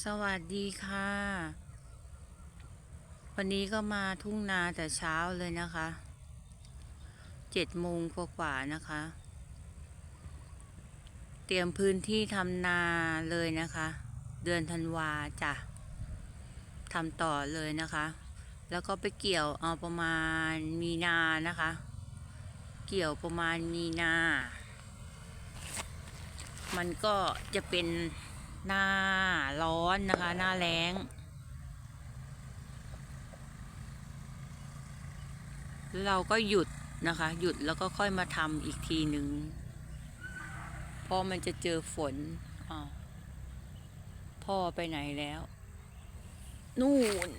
สวัสดีค่ะ วันนี้ก็มาทุ่งนาแต่เช้าเลยนะคะ เจ็ดโมงกว่าๆนะคะ เตรียมพื้นที่ทำนาเลยนะคะ เดือนธันวาจ้ะทำต่อเลยนะคะ แล้วก็ไปเกี่ยวเอาประมาณมีนานะคะ เกี่ยวประมาณมีนา มันก็จะเป็น หน้าร้อนนะคะ หน้าแล้งเราก็หยุดนะคะ หยุดแล้วก็ค่อยมาทำอีกทีหนึ่งพราะมันจะเจอฝนอพ่อไปไหนแล้ว นู่น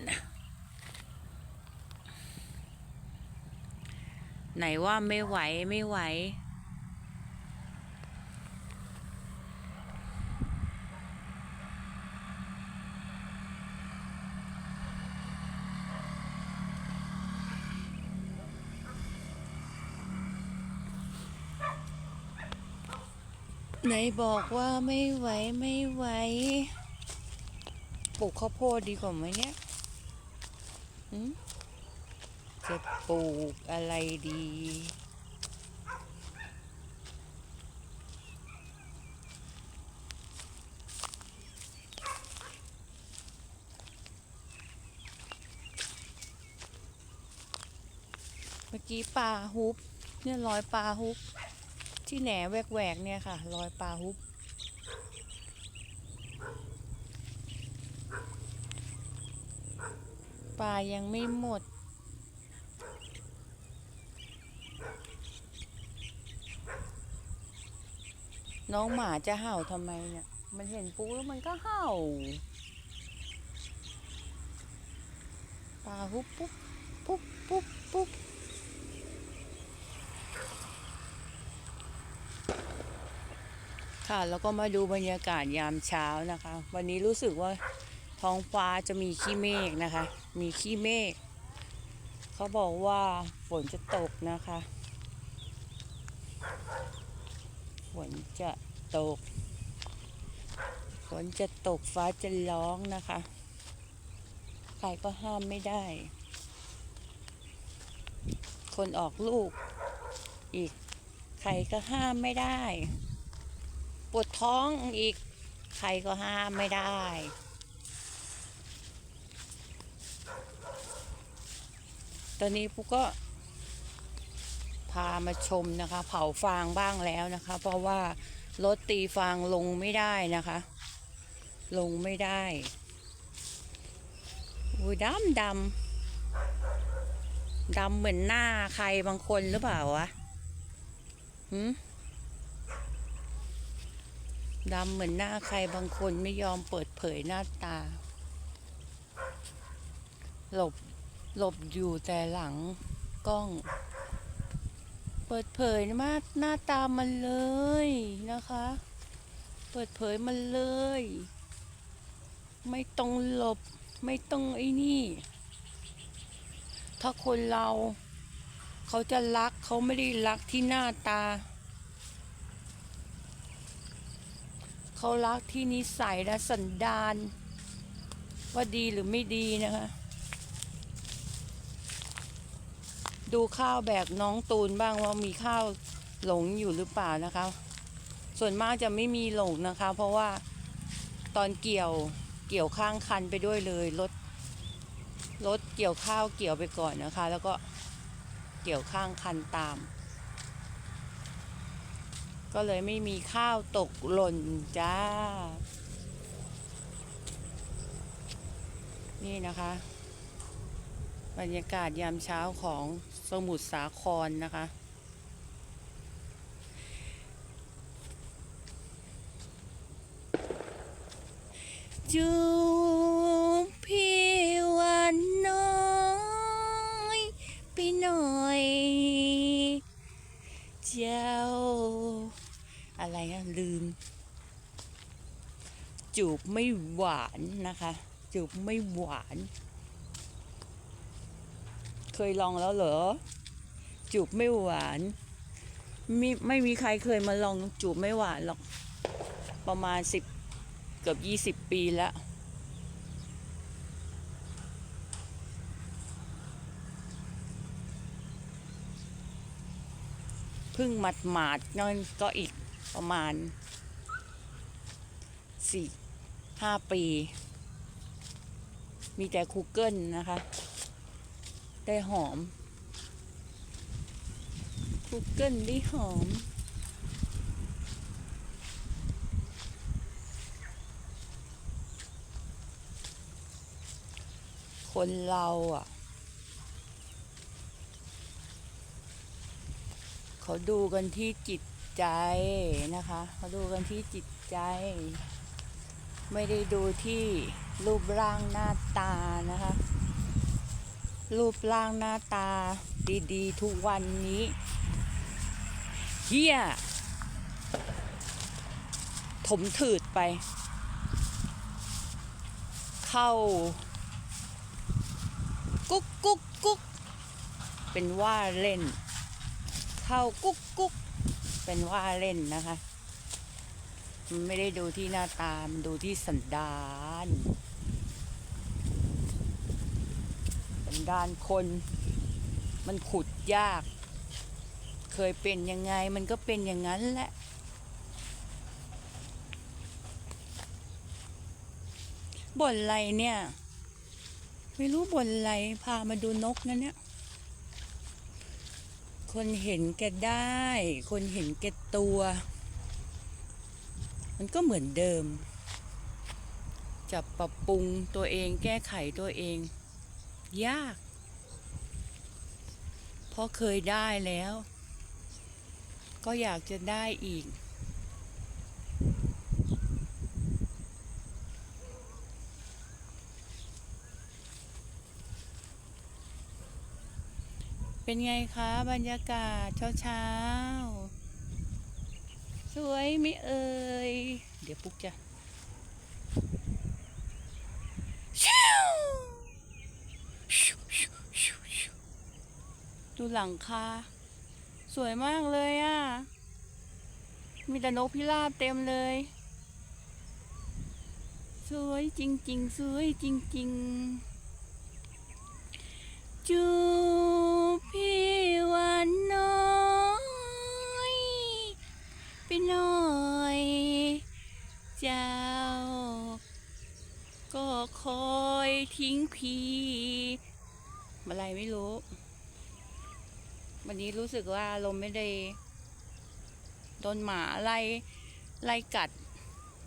ไหนว่าไม่ไหวไม่ไหว ไหนบอกว่าไม่ไหวไม่ไหวปลูกข้าวโพดดีกว่าไหมเนี่ยจะปลูกอะไรดี เมื่อกี้ปลาฮุบ เนี่ยรอยปลาฮุบ ที่แหนแหวกๆเนี่ยค่ะ รอยปลาฮุบ ปลายังไม่หมด น้องหมาจะเห่าทำไมเนี่ย มันเห็นปูแล้วมันก็เห่า ปลาฮุบปุ๊บปุ๊บปุ๊บปุ๊บ ค่ะ แล้วก็มาดูบรรยากาศยามเช้านะคะ วันนี้รู้สึกว่าท้องฟ้าจะมีขี้เมฆนะคะ มีขี้เมฆเขาบอกว่าฝนจะตกนะคะ ฝนจะตก ฝนจะตกฟ้าจะร้องนะคะ ใครก็ห้ามไม่ได้ คนออกลูกอีก ใครก็ห้ามไม่ได้ ปวดท้องอีก ใครก็ห้ามไม่ได้ตอนนี้ปุ๊กก็พามาชมนะคะ เผาฟางบ้างแล้วนะคะ เพราะว่ารถตีฟางลงไม่ได้นะคะ ลงไม่ได้อุ้ยดำดำดำเหมือนหน้าใครบางคนหรือเปล่าวะหืม ดำเหมือนหน้าใครบางคนไม่ยอมเปิดเผยหน้าตา หลบ หลบอยู่แต่หลังกล้อง เปิดเผยมาหน้าตามันเลยนะคะ เปิดเผยมันเลย ไม่ต้องหลบ ไม่ต้องไอ้นี่ ถ้าคนเรา เขาจะรักเขาไม่ได้รักที่หน้าตา เขารักที่นิสัยและสันดาน ว่าดีหรือไม่ดีนะคะ ดูข้าวแบกน้องตูนบ้างว่ามีข้าวหลงอยู่หรือเปล่านะคะ ส่วนมากจะไม่มีหลงนะคะ เพราะว่าตอนเกี่ยวเกี่ยวข้างคันไปด้วยเลยรถรถเกี่ยวข้าวเกี่ยวไปก่อนนะคะ แล้วก็เกี่ยวข้างคันตาม ก็เลยไม่มีข้าวตกหล่นจ้า นี่นะคะ บรรยากาศยามเช้าของสมุทรสาครนะคะ จูบพี่วันน้อยไปหน่อยจ้า อะไรนะลืม จูบไม่หวานนะคะ จูบไม่หวาน เคยลองแล้วเหรอ จูบไม่หวานไม่ไม่มีใครเคยมาลองจูบไม่หวานหรอก ประมาณสิบเกือบยี่สิบปีแล้วพึ่งหมาดๆนั่นก็อีก ประมาณสี่ห้าปี มีแต่คูเกิลนะคะ ได้หอมคูเกิลได้หอม คนเราอะ เขาดูกันที่จิต ใจนะคะเขาดูกันที่จิตใจ ไม่ได้ดูที่รูปร่างหน้าตานะคะ รูปร่างหน้าตาดีๆ ทุกวันนี้เฮียถมถืดไป เข้า กุ๊กกุ๊กกุ๊กเป็นว่าเล่น เข้ากุ๊กกุ๊ก เป็นว่าเล่นนะคะ มันไม่ได้ดูที่หน้าตา มันดูที่สันดานสันดานคน มันขุดยาก เคยเป็นยังไง มันก็เป็นอย่างนั้นแหละบ่นอะไรเนี่ย ไม่รู้บ่นอะไร พามาดูนกนะเนี่ย คนเห็นแกได้ คนเห็นแกตัว มันก็เหมือนเดิม จะปรับปรุงตัวเองแก้ไขตัวเอง ยาก เพราะเคยได้แล้ว ก็อยากจะได้อีก เป็นไงคะบรรยากาศเช้าๆ สวยไมิเอ่ย เดี๋ยวปุ๊กจะชิวชิวชิวชิวชิวดูหลังคาสวยมากเลยอะ มีแต่นกพิราบเต็มเลย สวยจริง ๆ สวยจริง ๆ จูพี่วานน้อยไปหน่อยเจ้า ก็คอยทิ้งพี่อะไรไม่รู้ วันนี้รู้สึกว่าลมไม่ได้โดนหมาไล่ไล่กัด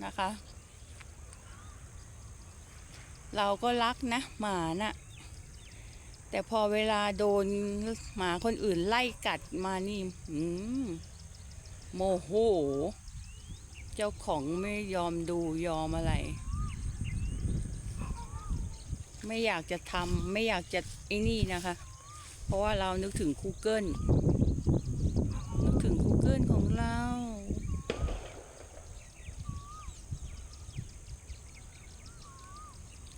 นะคะ เราก็รักนะหมาน่ะ แต่พอเวลาโดนหมาคนอื่นไล่กัดมานี่อืมโมโห เจ้าของไม่ยอมดูยอมอะไร ไม่อยากจะทำไม่อยากจะไอ้นี่นะคะ เพราะว่าเรานึกถึง Google นึกถึง Google ของเรา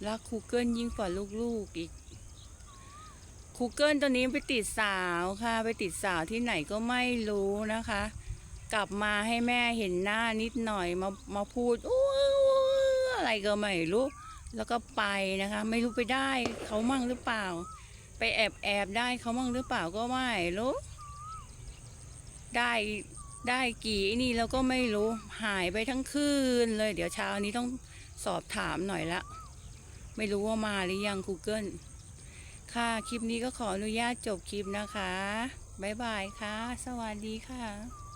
รัก Google ยิ่งกว่าลูกๆอีก Google ตอนนี้ไปติดสาวค่ะ ไปติดสาวที่ไหนก็ไม่รู้นะคะ กลับมาให้แม่เห็นหน้านิดหน่อยมามาพูดอู้อะไรก็ไม่รู้ แล้วก็ไปนะคะ ไม่รู้ไปได้เขามั่งหรือเปล่า ไปแอบแอบได้เขามั่งหรือเปล่าก็ไม่รู้ ได้ได้กี่นี่แล้วก็ไม่รู้หายไปทั้งคืนเลย เดี๋ยวเช้านี้ต้องสอบถามหน่อยละ ไม่รู้ว่ามาหรือยัง Google ค่ะ คลิปนี้ก็ขออนุญาตจบคลิปนะคะ บ๊ายบายค่ะ สวัสดีค่ะ